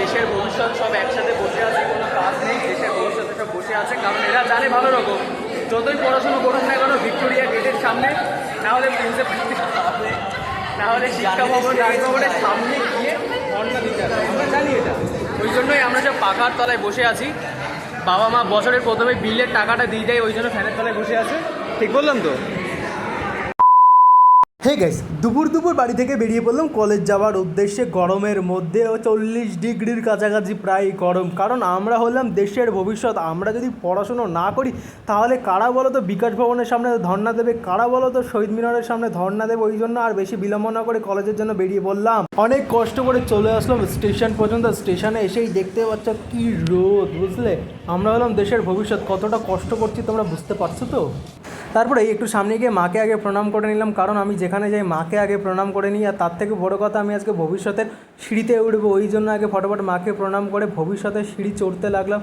দেশের ভবিষ্যৎ সব একসাথে বসে আছে, কোনো কাজ নেই, দেশের ভবিষ্যতে সব বসে আছে, কারণ এরা জানে ভালো রকম। যতই পড়াশোনা করুক না কেন, ভিক্টোরিয়া গেটের সামনে, না হলে শিক্ষা ভবন রাজভবনের সামনে গিয়ে আমরা জানি এটা। ওই জন্যই আমরা সব পাকার তলায় বসে আছি। বাবা মা বছরের প্রথমে বিলের টাকাটা দিয়ে দেয়, ওই জন্য ফ্যানের তলায় বসে আছে। ঠিক বললাম তো? হে গাইস দুপুর দুপুর বাড়ি থেকে বেরিয়ে পড়লাম। কলেজ যাওয়ার উদ্দেশ্যে গরমের মধ্যে চল্লিশ ডিগ্রির কাছাকাছি প্রায় গরম। কারণ আমরা হলাম দেশের ভবিষ্যৎ। আমরা যদি পড়াশুনো না করি, তাহলে কারা বলো তো বিকাশ ভবনের সামনে ধর্না দেবে? কারা বলো তো শহীদ মিনারের সামনে ধর্না দেবে? ওই জন্য আর বেশি বিলম্ব না করে কলেজের জন্য বেরিয়ে পড়লাম। অনেক কষ্ট করে চলে আসলাম স্টেশন পর্যন্ত। স্টেশনে এসেই দেখতে পাচ্ছ কি রোদ, বুঝলে? আমরা হলাম দেশের ভবিষ্যৎ। কতটা কষ্ট করছি তোমরা বুঝতে পারছ তো? তারপরে একটু সামনে গিয়ে মাকে আগে প্রণাম করে নিলাম, কারণ আমি যেখানে যাই মাকে আগে প্রণাম করে নিই, আর তার থেকে বড় কথা আমি আজকে ভবিষ্যতের সিঁড়িতে উঠবো, ওই জন্য আগে ফটোফট মাকে প্রণাম করে ভবিষ্যতের সিঁড়ি চড়তে লাগলাম।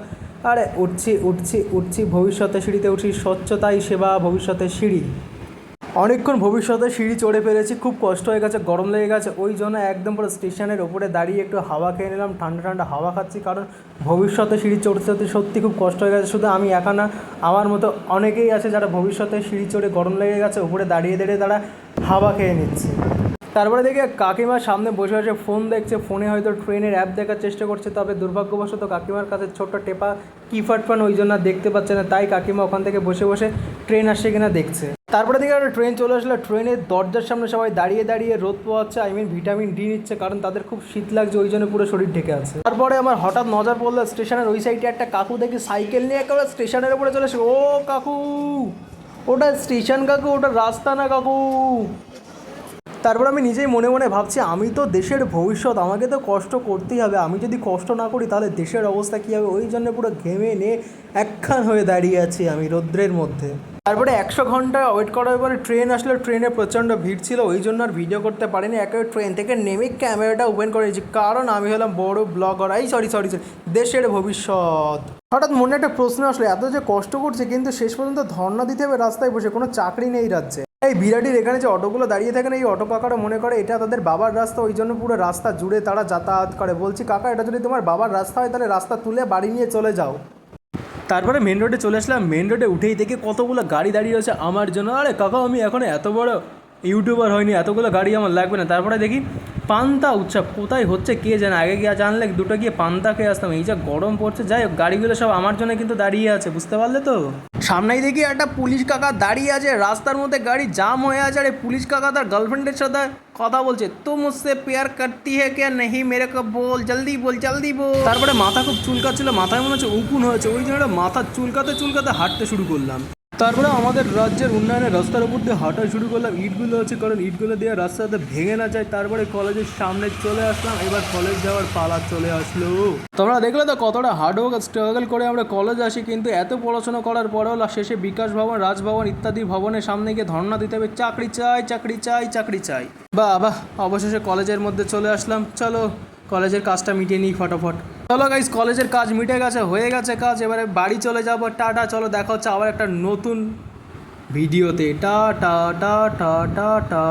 আরে উঠছি উঠছি উঠছি, ভবিষ্যতের সিঁড়িতে উঠছি, স্বচ্ছতাই সেবা, ভবিষ্যতের সিঁড়ি। অনেকক্ষণ ভবিষ্যতে সিঁড়ি চড়ে ফেলেছি খুব কষ্ট হয়ে গেছে, গরম লেগে গেছে, ওই জন্য একদম পুরো স্টেশনের ওপরে দাঁড়িয়ে একটু হাওয়া খেয়ে নিলাম, ঠান্ডা ঠান্ডা হাওয়া খাচ্ছি, কারণ ভবিষ্যতে সিঁড়ি চড়তে চড়তে সত্যি খুব কষ্ট হয়ে গেছে, শুধু আমি একা না, আমার মতো অনেকেই আছে যারা ভবিষ্যতে সিঁড়ি চড়ে গরম লেগে গেছে, উপরে দাঁড়িয়ে দাঁড়িয়ে তারা হাওয়া খেয়ে নিচ্ছে। তারপরে দেখি কাকিমার সামনে বসে বসে ফোন দেখছে, ফোনে হয়তো ট্রেনের অ্যাপ দেখার চেষ্টা করছে, তবে দুর্ভাগ্যবশত কাকিমার কাছে ছোট্ট টেপা কিফাট ফান ওই জন্য দেখতে পাচ্ছে না, তাই কাকিমা ওখান থেকে বসে বসে ট্রেন আসছে কিনা দেখছে। তারপরে দেখি একটা ট্রেন চলে আসলো। ট্রেনের দরজার সামনে সবাই দাঁড়িয়ে দাঁড়িয়ে রোদ পোয়াচ্ছে আই মিন ভিটামিন ডি নিচ্ছে, কারণ তাদের খুব শীত লাগছে, ওই জন্য পুরো শরীর ঢেকে আছে। তারপরে আমার হঠাৎ নজর পড়ল স্টেশনের ওই সাইডে একটা কাকু দেখি সাইকেল নিয়ে একেবারে স্টেশনের উপরে চলে এসে, ও কাকু, ওটা স্টেশন কাকু, ওটা রাস্তা না কাকু? তারপর আমি নিজেই মনে মনে ভাবছি, আমি তো দেশের ভবিষ্যৎ, আমাকে তো কষ্ট করতেই হবে। আমি যদি কষ্ট না করি, তাহলে দেশের অবস্থা কী হবে? ওই জন্য পুরো ঘেমে নিয়ে একখান হয়ে দাঁড়িয়ে আছি আমি রৌদ্রের মধ্যে। তারপরে একশো ঘণ্টা ওয়েট করার পরে ট্রেন আসলে ট্রেনে প্রচণ্ড ভিড় ছিল, ওই জন্য আর ভিডিও করতে পারিনি। একেবারে ট্রেন থেকে নেমে ক্যামেরাটা ওপেন করেছি কারণ আমি হলাম বড় ব্লগার এই সরি সরি সরি দেশের ভবিষ্যৎ। হঠাৎ মনে একটা প্রশ্ন আসলে, এত যে কষ্ট করছে, কিন্তু শেষ পর্যন্ত ধর্ণা দিতে হবে রাস্তায় বসে, কোনো চাকরি নেই রাজ্যে। এই বিরাটির এখানে যে অটোগুলো দাঁড়িয়ে থাকেন এই অটো কাকারা মনে করে এটা তাদের বাবার রাস্তা, ওই জন্য পুরো রাস্তা জুড়ে তারা যাতায়াত করে। বলছি, কাকা, এটা যদি তোমার বাবার রাস্তা হয়, তাহলে রাস্তা তুলে বাড়ি নিয়ে চলে যাও। তারপরে মেন রোডে চলে আসলাম। মেন রোডে উঠেই দেখি কতগুলো গাড়ি দাঁড়িয়ে রয়েছে আমার জন্য। আরে কাকা, আমি এখন এত বড় ইউটিউবার হয়নি এতগুলো গাড়ি আমার লাগবে না। তারপরে দেখি পান্তা উৎসব। কোথায় হচ্ছে, কে জানে আগে গিয়ে জানলে, দুটো গিয়ে পান্তা খেয়ে আসতাম। এই যা গরম পড়ছে, যাই হোক, গাড়িগুলো সব আমার জন্য কিন্তু দাঁড়িয়ে আছে, বুঝতে পারলে তো? সামনেই দেখি একটা পুলিশ কাকা দাঁড়িয়ে আছে, রাস্তার মধ্যে গাড়ি জাম হয়ে আছে, আর পুলিশ কাকা তার গার্লফ্রেন্ডের সাথে কথা বলছে। তো মুঝসে পেয়ার করতি হে কে নেহি মেরে কো বল, জলদি বল জলদি বল। তারপরে মাথা খুব চুলকাচ্ছিল, মাথায় মনে হচ্ছে উকুন হয়েছে, ওই জন্য মাথা চুলকাতে চুলকাতে হাঁটতে শুরু করলাম। তারপরে আমাদের রাজ্যের উন্নয়নের রাস্তার উপর দিয়ে হাঁটা শুরু করলাম। ইটগুলো হচ্ছে কারণ ইটগুলো দিয়ে রাস্তাতে ভেঙে না যায়, তারপরে কলেজের সামনে চলে আসলাম, এবার কলেজ যাওয়ার পালা চলে আসলো। তোমরা দেখলে তো কতটা হার্ড ওয়ার্ক স্ট্রাগল করে আমরা কলেজ আসি, কিন্তু এত পড়াশোনা করার পরেও শেষে বিকাশ ভবন, রাজভবন ইত্যাদি ভবনের সামনে গিয়ে ধর্ণা দিতে হবে। চাকরি চাই চাকরি চাই চাকরি চাই। বাহ বাহ, অবশেষে কলেজের মধ্যে চলে আসলাম। চলো কলেজের কাজটা মিটিয়ে নিই ফটোফট। চলো গাইজ কলেজের কাজ মিটে গেছে, হয়ে গেছে কাজ, এবারে বাড়ি চলে যাব। টাটা, চলো দেখা হচ্ছে আবার একটা নতুন ভিডিওতে। টা টা টা টা টা টা।